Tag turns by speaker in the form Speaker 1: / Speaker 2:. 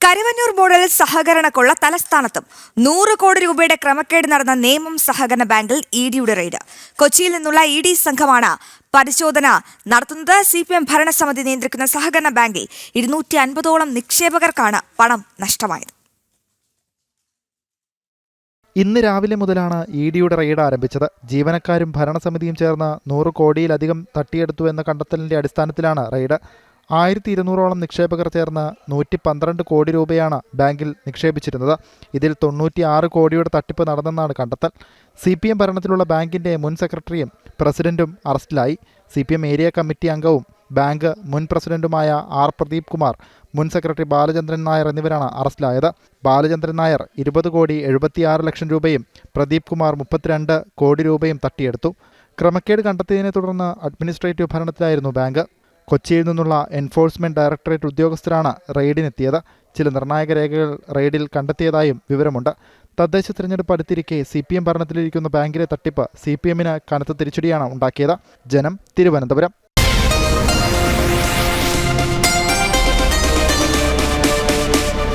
Speaker 1: Karuvannur model സഹകരണ കൊള്ള തലസ്ഥാനത്തും നൂറ് കോടി രൂപയുടെ ക്രമക്കേട് നടന്ന നേമം സഹകരണ ബാങ്കിൽ ഇ ഡിയുടെ റെയ്ഡ്. കൊച്ചിയിൽ നിന്നുള്ള ഇ ഡി സംഘമാണ് പരിശോധന നടത്തുന്നത്. സി പി എം ഭരണസമിതി നിയന്ത്രിക്കുന്ന സഹകരണ ബാങ്കിൽ ഇരുന്നൂറ്റി അൻപതോളം നിക്ഷേപകർക്കാണ് പണം നഷ്ടമായത്.
Speaker 2: ഇന്ന് രാവിലെ മുതലാണ് ഇ ഡിയുടെ റെയ്ഡ് ആരംഭിച്ചത്. ജീവനക്കാരും ഭരണസമിതിയും ചേർന്ന് നൂറ് കോടിയിലധികം തട്ടിയെടുത്തു എന്ന കണ്ടെത്തലിന്റെ അടിസ്ഥാനത്തിലാണ് റെയ്ഡ്. ആയിരത്തി ഇരുന്നൂറോളം നിക്ഷേപകർ ചേർന്ന് നൂറ്റി പന്ത്രണ്ട് കോടി രൂപയാണ് ബാങ്കിൽ നിക്ഷേപിച്ചിരുന്നത്. ഇതിൽ തൊണ്ണൂറ്റി ആറ് കോടിയുടെ തട്ടിപ്പ് നടന്നെന്നാണ് കണ്ടെത്തൽ. സി പി എം ഭരണത്തിലുള്ള ബാങ്കിന്റെ മുൻ സെക്രട്ടറിയും പ്രസിഡന്റും അറസ്റ്റിലായി. C P M area committee അംഗവും ബാങ്ക് മുൻ പ്രസിഡന്റുമായ ആർ പ്രദീപ് കുമാർ മുൻ സെക്രട്ടറി ബാലചന്ദ്രൻ നായർ എന്നിവരാണ് അറസ്റ്റിലായത്. ബാലചന്ദ്രൻ നായർ ഇരുപത് കോടി എഴുപത്തിയാറ് ലക്ഷം രൂപയും പ്രദീപ് കുമാർ മുപ്പത്തിരണ്ട് കോടി രൂപയും തട്ടിയെടുത്തു. ക്രമക്കേട് കണ്ടെത്തിയതിനെ തുടർന്ന് അഡ്മിനിസ്ട്രേറ്റീവ് ഭരണത്തിലായിരുന്നു ബാങ്ക്. കൊച്ചിയിൽ നിന്നുള്ള എൻഫോഴ്സ്മെന്റ് ഡയറക്ടറേറ്റ് ഉദ്യോഗസ്ഥരാണ് റെയ്ഡിനെത്തിയത്. ചില നിർണായക രേഖകൾ റെയ്ഡിൽ കണ്ടെത്തിയതായും വിവരമുണ്ട്. തദ്ദേശ തിരഞ്ഞെടുപ്പ് അടുത്തിരിക്കെ സി പി എം ഭരണത്തിലിരിക്കുന്ന ബാങ്കിലെ തട്ടിപ്പ് സി പി എമ്മിന് കനത്ത തിരിച്ചടിയാണ് ഉണ്ടാക്കിയത്. ജനം തിരുവനന്തപുരം.